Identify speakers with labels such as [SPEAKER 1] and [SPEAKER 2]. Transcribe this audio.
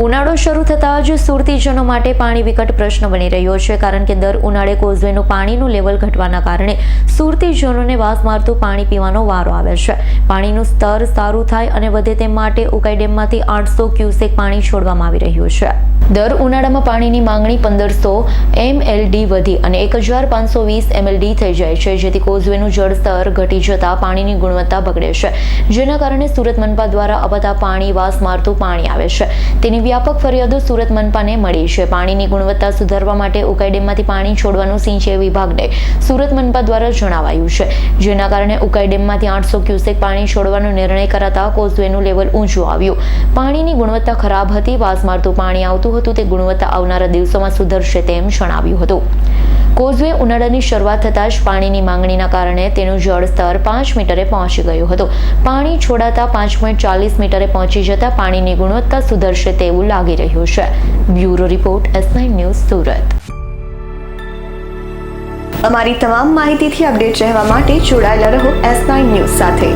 [SPEAKER 1] ઉનાળો શરૂ થતાં જ સુરતીજનો માટે પાણી વિકટ પ્રશ્ન બની રહ્યો છે, કારણ કે દર ઉનાળે કોઝવેનું પાણીનું લેવલ ઘટવાના કારણે સુરતીજનોને વાસ મારતું પાણી પીવાનો વારો આવે છે. પાણીનું સ્તર સારું થાય અને વધે તે માટે ઉકાઈ ડેમમાંથી આઠસો ક્યુસેક પાણી છોડવામાં આવી રહ્યું છે. દર ઉનાળામાં પાણીની માંગણી પંદરસો એમએલડી વધી અને એક હજાર પાંચસો વીસ એમએલડી થઈ જાય છે, જેથી કોઝવેનું જળસ્તર ઘટી જતાં પાણીની ગુણવત્તા બગડે છે. જેના કારણે સુરત મનપા દ્વારા અપાતા પાણી વાસ મારતું પાણી આવે છે. તેની વ્યાપક ફરિયાદો સુરત મનપાને મળી છે. પાણીની ગુણવત્તા સુધારવા માટે ઉકાઈ ડેમમાંથી પાણી છોડવાનું સિંચાઈ વિભાગને સુરત મનપા દ્વારા જણાવાયું છે. જેના કારણે ઉકાઈ ડેમમાંથી આઠસો ક્યુસેક પાણી છોડવાનો નિર્ણય કરાતા કોઝવેનું લેવલ ઊંચું આવ્યું. પાણીની ગુણવત્તા ખરાબ હતી, વાસ મારતું પાણી આવતું હતું, તે ગુણવત્તા આવનારા દિવસોમાં સુધરશે તેમ જણાવ્યું હતું. કોઝવે ઉનાળાની શરૂઆત થતાં જ પાણીની માંગણીના કારણે તેનું જળસ્તર પાંચ મીટરે પહોંચી ગયું હતું. પાણી છોડાતા પાંચ પોઈન્ટ ચાલીસ મીટરે પહોંચી જતા પાણીની ગુણવત્તા સુધરશે તેવું લાગી રહ્યું છે. Bureau report S News Surat.
[SPEAKER 2] અમારી તમામ માહિતીથી અપડેટ રહેવા માટે જોડાયેલા રહો એસ ન્યૂઝ સાથે.